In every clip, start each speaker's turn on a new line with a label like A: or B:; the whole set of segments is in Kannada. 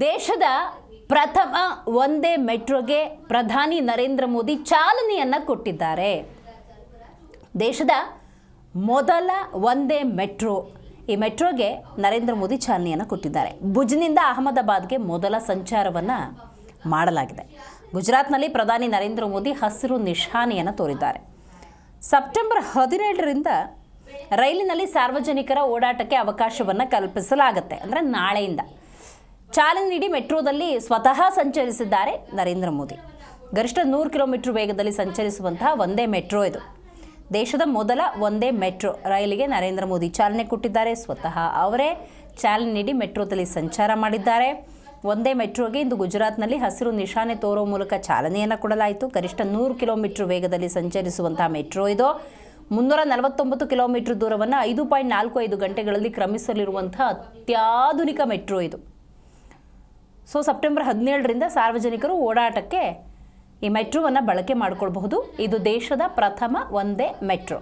A: ದೇಶದ ಪ್ರಥಮ ಒಂದೇ ಮೆಟ್ರೋಗೆ ಪ್ರಧಾನಿ ನರೇಂದ್ರ ಮೋದಿ ಚಾಲನೆಯನ್ನು ಕೊಟ್ಟಿದ್ದಾರೆ. ದೇಶದ ಮೊದಲ ಒಂದೇ ಮೆಟ್ರೋ, ಈ ಮೆಟ್ರೋಗೆ ನರೇಂದ್ರ ಮೋದಿ ಚಾಲನೆಯನ್ನು ಕೊಟ್ಟಿದ್ದಾರೆ. ಭುಜ್ನಿಂದ ಅಹಮದಾಬಾದ್ಗೆ ಮೊದಲ ಸಂಚಾರವನ್ನು ಮಾಡಲಾಗಿದೆ. ಗುಜರಾತ್ನಲ್ಲಿ ಪ್ರಧಾನಿ ನರೇಂದ್ರ ಮೋದಿ ಹಸಿರು ನಿಶಾನೆಯನ್ನು ತೋರಿದ್ದಾರೆ. ಸೆಪ್ಟೆಂಬರ್ ಹದಿನೇಳರಿಂದ ರೈಲಿನಲ್ಲಿ ಸಾರ್ವಜನಿಕರ ಓಡಾಟಕ್ಕೆ ಅವಕಾಶವನ್ನು ಕಲ್ಪಿಸಲಾಗುತ್ತೆ. ಅಂದರೆ ನಾಳೆಯಿಂದ. ಚಾಲನೆ ನೀಡಿ ಮೆಟ್ರೋದಲ್ಲಿ ಸ್ವತಃ ಸಂಚರಿಸಿದ್ದಾರೆ ನರೇಂದ್ರ ಮೋದಿ. ಗರಿಷ್ಠ ನೂರು ಕಿಲೋಮೀಟರ್ ವೇಗದಲ್ಲಿ ಸಂಚರಿಸುವಂತಹ ಒಂದೇ ಮೆಟ್ರೋ ಇದು. ದೇಶದ ಮೊದಲ ಒಂದೇ ಮೆಟ್ರೋ ರೈಲಿಗೆ ನರೇಂದ್ರ ಮೋದಿ ಚಾಲನೆ ಕೊಟ್ಟಿದ್ದಾರೆ. ಸ್ವತಃ ಅವರೇ ಚಾಲನೆ ನೀಡಿ ಮೆಟ್ರೋದಲ್ಲಿ ಸಂಚಾರ ಮಾಡಿದ್ದಾರೆ. ಒಂದೇ ಮೆಟ್ರೋಗೆ ಇಂದು ಗುಜರಾತ್ನಲ್ಲಿ ಹಸಿರು ನಿಶಾನೆ ತೋರೋ ಮೂಲಕ ಚಾಲನೆಯನ್ನು ಕೊಡಲಾಯಿತು. ಗರಿಷ್ಠ ನೂರು ಕಿಲೋಮೀಟರ್ ವೇಗದಲ್ಲಿ ಸಂಚರಿಸುವಂತಹ ಮೆಟ್ರೋ ಇದು. ಮುನ್ನೂರ ನಲವತ್ತೊಂಬತ್ತು ಕಿಲೋಮೀಟರ್ ದೂರವನ್ನು ಐದು ಪಾಯಿಂಟ್ ನಾಲ್ಕು ಐದು ಗಂಟೆಗಳಲ್ಲಿ ಕ್ರಮಿಸಲಿರುವಂತಹ ಅತ್ಯಾಧುನಿಕ ಮೆಟ್ರೋ ಇದು. ಸೊ ಸೆಪ್ಟೆಂಬರ್ ಹದಿನೇಳರಿಂದ ಸಾರ್ವಜನಿಕರು ಓಡಾಟಕ್ಕೆ ಈ ಮೆಟ್ರೋವನ್ನು ಬಳಕೆ ಮಾಡಿಕೊಳ್ಬಹುದು. ಇದು ದೇಶದ ಪ್ರಥಮ ಒಂದೇ ಮೆಟ್ರೋ.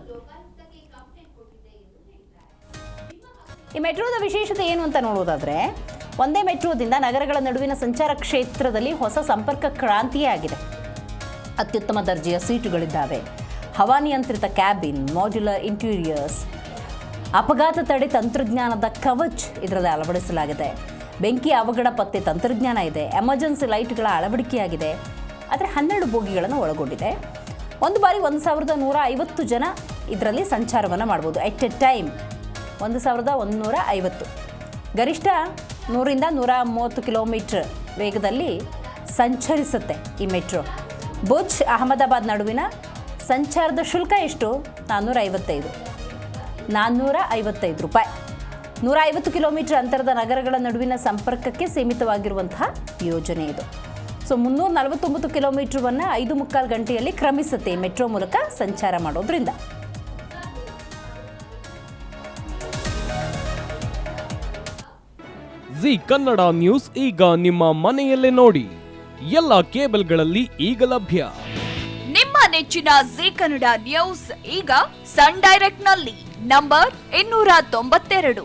A: ಈ ಮೆಟ್ರೋದ ವಿಶೇಷತೆ ಏನು ಅಂತ ನೋಡೋದಾದರೆ ಒಂದೇ ಮೆಟ್ರೋದಿಂದ ನಗರಗಳ ನಡುವಿನ ಸಂಚಾರ ಕ್ಷೇತ್ರದಲ್ಲಿ ಹೊಸ ಸಂಪರ್ಕ ಕ್ರಾಂತಿಯೇ ಆಗಿದೆ. ಅತ್ಯುತ್ತಮ ದರ್ಜೆಯ ಸೀಟುಗಳಿದ್ದಾವೆ. ಹವಾನಿಯಂತ್ರಿತ ಕ್ಯಾಬಿನ್ ಮಾಡ್ಯುಲರ್ ಇಂಟೀರಿಯರ್ಸ್ ಅಪಘಾತ ತಡೆ ತಂತ್ರಜ್ಞಾನದ ಕವಚ್ ಇದರಲ್ಲಿ ಅಳವಡಿಸಲಾಗಿದೆ. ಬೆಂಕಿ ಅವಘಡ ಪತ್ತೆ ತಂತ್ರಜ್ಞಾನ ಇದೆ, ಎಮರ್ಜೆನ್ಸಿ ಲೈಟ್ಗಳ ಅಳವಡಿಕೆಯಾಗಿದೆ, ಆದರೆ ಹನ್ನೆರಡು ಬೋಗಿಗಳನ್ನು ಒಳಗೊಂಡಿದೆ. ಒಂದು ಬಾರಿ ಒಂದು ಸಾವಿರದ ನೂರ ಐವತ್ತು ಜನ ಇದರಲ್ಲಿ ಸಂಚಾರವನ್ನು ಮಾಡ್ಬೋದು, ಎಟ್ ಎ ಟೈಮ್. ಒಂದು ಸಾವಿರದ ಒಂದುನೂರ ಐವತ್ತು. ಗರಿಷ್ಠ ನೂರಿಂದ ನೂರ ಮೂವತ್ತು ಕಿಲೋಮೀಟ್ರ್ ವೇಗದಲ್ಲಿ ಸಂಚರಿಸುತ್ತೆ ಈ ಮೆಟ್ರೋ. ಬುಜ್ ಅಹಮದಾಬಾದ್ ನಡುವಿನ ಸಂಚಾರದ ಶುಲ್ಕ ಎಷ್ಟು? ನಾನ್ನೂರ ಐವತ್ತೈದು. ನಾನ್ನೂರ ಐವತ್ತೈದು ರೂಪಾಯಿ. ನೂರ ಐವತ್ತು ಕಿಲೋಮೀಟರ್ ಅಂತರದ ನಗರಗಳ ನಡುವಿನ ಸಂಪರ್ಕಕ್ಕೆ ಸೀಮಿತವಾಗಿರುವಂತಹ ಯೋಜನೆ ಇದು. ಸೊ ಮುನ್ನೂರ ನಲವತ್ತೊಂಬತ್ತು ಕಿಲೋಮೀಟ್ರವನ್ನು ಐದು ಮುಕ್ಕಾಲು ಗಂಟೆಯಲ್ಲಿ ಕ್ರಮಿಸುತ್ತೆ ಮೆಟ್ರೋ ಮೂಲಕ ಸಂಚಾರ ಮಾಡೋದ್ರಿಂದ.
B: ಜಿ ಕನ್ನಡ ನ್ಯೂಸ್ ಈಗ ನಿಮ್ಮ ಮನೆಯಲ್ಲೇ ನೋಡಿ. ಎಲ್ಲ ಕೇಬಲ್ಗಳಲ್ಲಿ ಈಗ ಲಭ್ಯ.
C: ನಿಮ್ಮ ನೆಚ್ಚಿನ ಜಿ ಕನ್ನಡ ನ್ಯೂಸ್ ಈಗ ಸನ್ ಡೈರೆಕ್ಟ್ನಲ್ಲಿ ನಂಬರ್ ಇನ್ನೂರ ತೊಂಬತ್ತೆರಡು.